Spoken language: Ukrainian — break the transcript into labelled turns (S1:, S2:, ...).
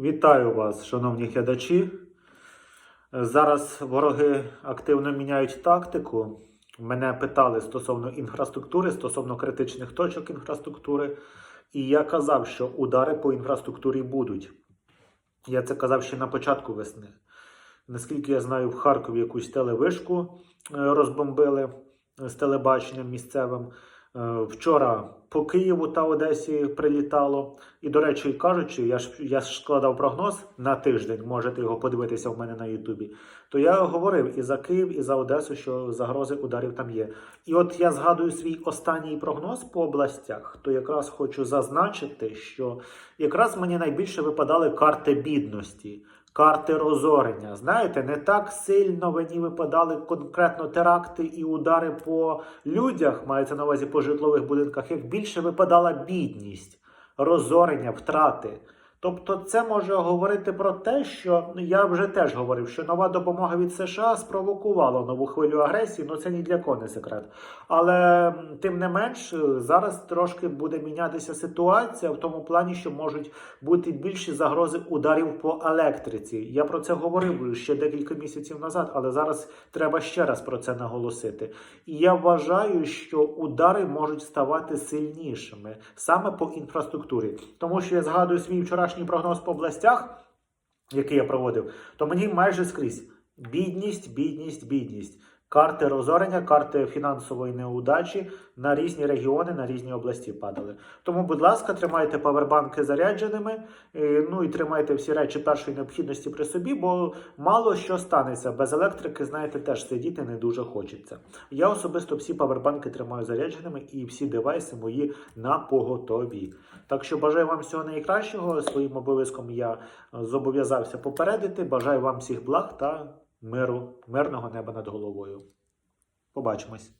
S1: Вітаю вас, шановні глядачі. Зараз вороги активно міняють тактику. Мене питали стосовно інфраструктури, стосовно критичних точок інфраструктури. І я казав, що удари по інфраструктурі будуть. Я це казав ще на початку весни. Наскільки я знаю, в Харкові якусь телевишку е, розбомбили з телебаченням місцевим. Е, Вчора по Києву та Одесі прилітало. І, до речі, кажучи, я ж я ж складав прогноз на тиждень, можете його подивитися в мене на Ютубі. То я говорив і за Київ, і за Одесу, що загрози ударів там є. І от я згадую свій останній прогноз по областях, то якраз хочу зазначити, що якраз мені найбільше випадали карти бідності. Карти розорення. Знаєте, не так сильно мені випадали конкретно теракти і удари по людях, мається на увазі по житлових будинках, як більше випадала бідність, розорення, втрати. Тобто, це може говорити про те, що ну, я вже теж говорив, що нова допомога від США спровокувала нову хвилю агресії. Ну це ні для кого не секрет. Але тим не менш, е, зараз трошки буде мінятися ситуація в тому плані, що можуть бути більші загрози ударів по електриці. Я про це говорив ще декілька місяців назад, але зараз треба ще раз про це наголосити. І я вважаю, що удари можуть ставати сильнішими саме по інфраструктурі, тому що я згадую свій вчорашній прогноз по областях, який я проводив, то мені майже скрізь бідність, бідність, бідність. Карти розорення, карти фінансової неудачі на різні регіони, на різні області падали. Тому, будь ласка, тримайте павербанки зарядженими, е, ну і тримайте всі речі першої необхідності при собі, бо мало що станеться. Без електрики, знаєте, теж сидіти не дуже хочеться. Я особисто всі павербанки тримаю зарядженими і всі девайси мої на поготові. Так що бажаю вам всього найкращого. Своїм обов'язком я е, зобов'язався попередити. Бажаю вам всіх благ та миру, мирного неба над головою. Побачимось.